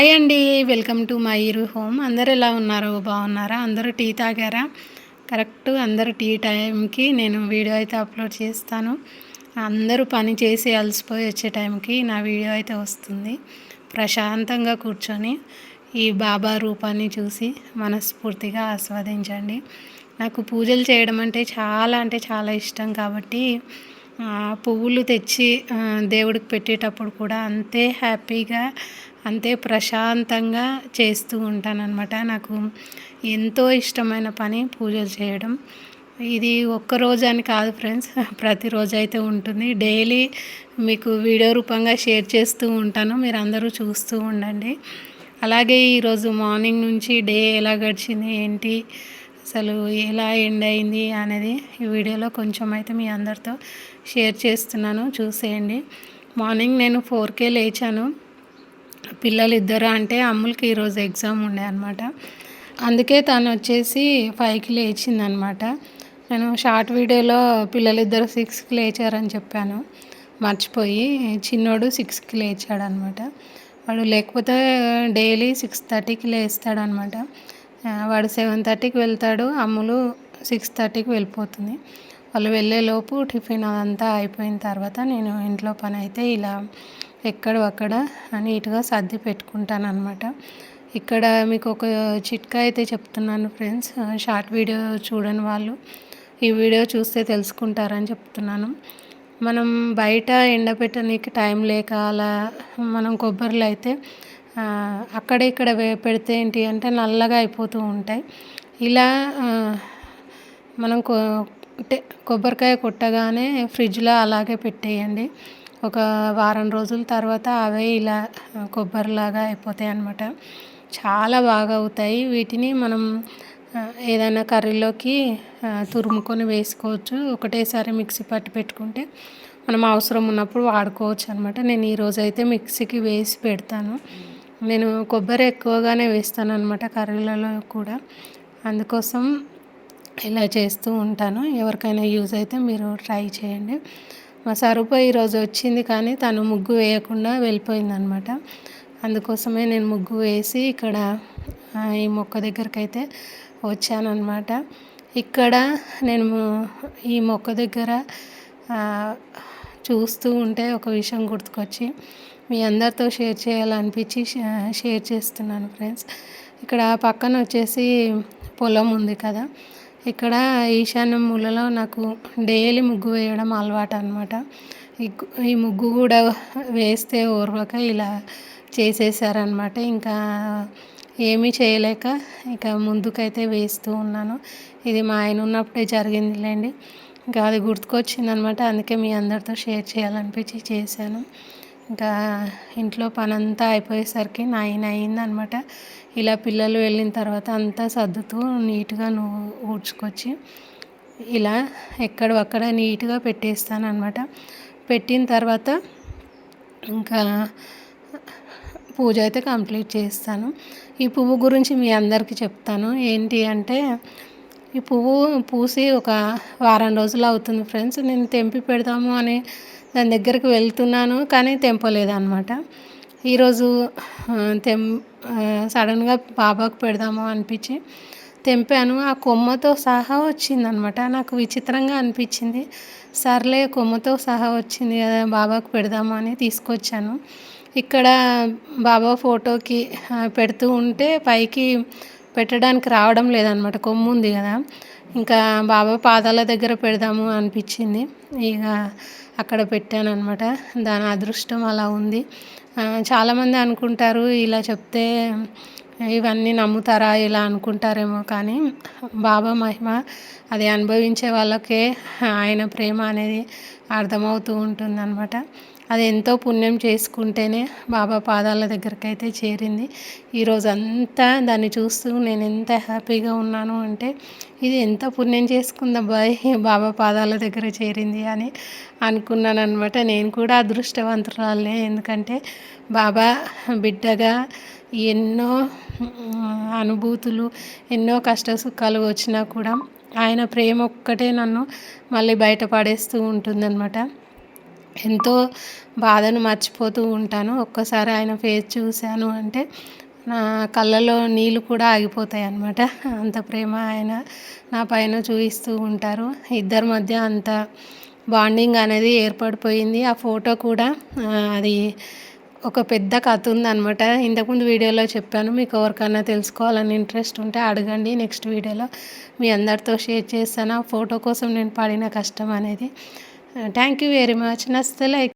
Hi అండి welcome to my ఇరు home. అందరు ఎలా ఉన్నారు? బాగున్నారా? అందరూ టీ తాగారా? కరెక్ట్ అందరూ టీ టైంకి నేను వీడియో అయితే అప్లోడ్ చేస్తాను. అందరూ పని చేసి అలసిపోయి వచ్చే టైంకి నా వీడియో అయితే వస్తుంది. ప్రశాంతంగా కూర్చొని ఈ బాబా రూపాన్ని చూసి మనస్ఫూర్తిగా ఆస్వాదించండి. నాకు పూజలు చేయడం అంటే చాలా అంటే చాలా ఇష్టం కాబట్టి పువ్వులు తెచ్చి దేవుడికి పెట్టేటప్పుడు కూడా అంతే హ్యాపీగా అంతే ప్రశాంతంగా చేస్తూ ఉంటానన్నమాట. నాకు ఎంతో ఇష్టమైన పని పూజలు చేయడం. ఇది ఒక్కరోజు అని కాదు ఫ్రెండ్స్ ప్రతిరోజు అయితే ఉంటుంది. డైలీ మీకు వీడియో రూపంగా షేర్ చేస్తూ ఉంటాను. మీరు అందరూ చూస్తూ ఉండండి. అలాగే ఈరోజు మార్నింగ్ నుంచి డే ఎలా గడిచింది ఏంటి అసలు ఎలా ఎండ్ అయింది అనేది ఈ వీడియోలో కొంచెం అయితే మీ అందరితో షేర్ చేస్తున్నాను చూసేయండి. మార్నింగ్ నేను ఫోర్కే లేచాను. పిల్లలు ఇద్దరు అంటే అమ్ములకి ఈరోజు ఎగ్జామ్ ఉండే అనమాట అందుకే తను వచ్చేసి ఫైవ్కి లేచిందనమాట నేను షార్ట్ వీడియోలో పిల్లలిద్దరు సిక్స్కి లేచారని చెప్పాను. మర్చిపోయి చిన్నోడు సిక్స్కి లేచాడనమాట వాడు లేకపోతే డైలీ సిక్స్ థర్టీకి లేస్తాడనమాట వాడు సెవెన్ థర్టీకి వెళ్తాడు అమ్ములు సిక్స్ థర్టీకి వెళ్ళిపోతుంది. వాళ్ళు వెళ్ళేలోపు టిఫిన్ అదంతా అయిపోయిన తర్వాత నేను ఇంట్లో పని అయితే ఇలా ఎక్కడ అక్కడ నీట్గా సర్ది పెట్టుకుంటాను అనమాట ఇక్కడ మీకు ఒక చిట్కా అయితే చెప్తున్నాను ఫ్రెండ్స్. షార్ట్ వీడియో చూడని వాళ్ళు ఈ వీడియో చూస్తే తెలుసుకుంటారని చెప్తున్నాను. మనం బయట ఎండబెట్టడానికి టైం లేక అలా మనం కొబ్బరిలో అయితే అక్కడ ఇక్కడ పెడితే ఏంటి అంటే నల్లగా అయిపోతూ ఉంటాయి. ఇలా మనం కొ కొబ్బరికాయ కొట్టగానే ఫ్రిడ్జ్లో అలాగే పెట్టేయండి. ఒక వారం రోజుల తర్వాత అవే ఇలా కొబ్బరిలాగా అయిపోతాయి అన్నమాట. చాలా బాగా అవుతాయి. వీటిని మనం ఏదైనా కర్రీలోకి తురుముకొని వేసుకోవచ్చు. ఒకటేసారి మిక్సీ పట్టి పెట్టుకుంటే మనం అవసరం ఉన్నప్పుడు వాడుకోవచ్చు అనమాట నేను ఈరోజు అయితే మిక్సీకి వేసి పెడతాను. నేను కొబ్బరి ఎక్కువగానే వేస్తాను అనమాట కర్రీలలో కూడా. అందుకోసం ఇలా చేస్తూ ఉంటాను. ఎవరికైనా యూజ్ అయితే మీరు ట్రై చేయండి. మా సరుపు ఈరోజు వచ్చింది కానీ తను ముగ్గు వేయకుండా వెళ్ళిపోయిందనమాట. అందుకోసమే నేను ముగ్గు వేసి ఇక్కడ ఈ మొక్క దగ్గరకైతే వచ్చానమాట ఇక్కడ నేను ఈ మొక్క దగ్గర చూస్తూ ఉంటే ఒక విషయం గుర్తుకొచ్చి మీ అందరితో షేర్ చేయాలనిపించి షేర్ చేస్తున్నాను ఫ్రెండ్స్. ఇక్కడ పక్కన వచ్చేసి పొలం ఉంది కదా. ఇక్కడ ఈశాన్యం మూలలో నాకు డైలీ ముగ్గు వేయడం అలవాటు అనమాట ఈ ముగ్గు కూడా వేస్తే ఓర్వక ఇలా చేసేసారనమాట ఇంకా ఏమీ చేయలేక ఇక ముందుకైతే వేస్తూ ఉన్నాను. ఇది మా ఆయన ఉన్నప్పుడే జరిగిందిలేండి. ఇంకా అది గుర్తుకొచ్చింది అనమాట అందుకే మీ అందరితో షేర్ చేయాలనిపించి చేశాను. ఇంకా ఇంట్లో పని అంతా అయిపోయేసరికి నైన్ అయిందనమాట. ఇలా పిల్లలు వెళ్ళిన తర్వాత అంతా సర్దుతూ నీట్గా నువ్వు ఊడ్చుకొచ్చి ఇలా ఎక్కడవక్కడ నీట్గా పెట్టేస్తాను అనమాట పెట్టిన తర్వాత ఇంకా పూజ అయితే కంప్లీట్ చేస్తాను. ఈ పువ్వు గురించి మీ అందరికీ చెప్తాను. ఏంటి అంటే ఈ పువ్వు పూసి ఒక వారం రోజులు అవుతుంది ఫ్రెండ్స్. నేను తెంపి పెడదాము అని దాని దగ్గరికి వెళ్తున్నాను కానీ తెంపలేదన్నమాట ఈరోజు తెం సడన్గా బాబాకు పెడదాము అనిపించి తెంపాను. ఆ కొమ్మతో సహా వచ్చిందనమాట నాకు విచిత్రంగా అనిపించింది. సర్లే కొమ్మతో సహా వచ్చింది కదా బాబాకు పెడదాము అని తీసుకొచ్చాను. ఇక్కడ బాబా ఫోటోకి పెడుతూ ఉంటే పైకి పెట్టడానికి రావడం లేదనమాట. కొమ్ము ఉంది కదా. ఇంకా బాబా పాదాల దగ్గర పెడదాము అనిపించింది. ఇక అక్కడ పెట్టాను అనమాట దాని అదృష్టం అలా ఉంది. చాలామంది అనుకుంటారు ఇలా చెప్తే ఇవన్నీ నమ్ముతారా ఇలా అనుకుంటారేమో కానీ బాబా మహిమ అది అనుభవించే వాళ్ళకే ఆయన ప్రేమ అనేది అర్థమవుతూ ఉంటుందన్నమాట అది ఎంతో పుణ్యం చేసుకుంటేనే బాబా పాదాల దగ్గరికి అయితే చేరింది. ఈరోజు అంతా దాన్ని చూస్తూ నేను ఎంత హ్యాపీగా ఉన్నాను అంటే ఇది ఎంత పుణ్యం చేసుకుందబ్బాయి బాబా పాదాల దగ్గర చేరింది అని అనుకున్నాను అనమాట నేను కూడా అదృష్టవంతురాలే. ఎందుకంటే బాబా బిడ్డగా ఎన్నో అనుభూతులు ఎన్నో కష్ట సుఖాలు వచ్చినా కూడా ఆయన ప్రేమ ఒక్కటే నన్ను మళ్ళీ బయటపడేస్తూ ఉంటుందన్నమాట. ఎంతో బాధను మర్చిపోతూ ఉంటాను. ఒక్కసారి ఆయన ఫేస్ చూశాను అంటే నా కళ్ళలో నీళ్ళు కూడా ఆగిపోతాయి అన్నమాట. అంత ప్రేమ ఆయన నా పైన చూపిస్తూ ఉంటారు. ఇద్దరి మధ్య అంత బాండింగ్ అనేది ఏర్పడిపోయింది. ఆ ఫోటో కూడా అది ఒక పెద్ద కథ ఉందనమాట ఇంతకుముందు వీడియోలో చెప్పాను మీకు ఎవరికైనా తెలుసుకోవాలని ఇంట్రెస్ట్ ఉంటే అడగండి. నెక్స్ట్ వీడియోలో మీ అందరితో షేర్ చేస్తాను. ఆ ఫోటో కోసం నేను పడిన కష్టం అనేది Uh, thank you very much. Nasta like.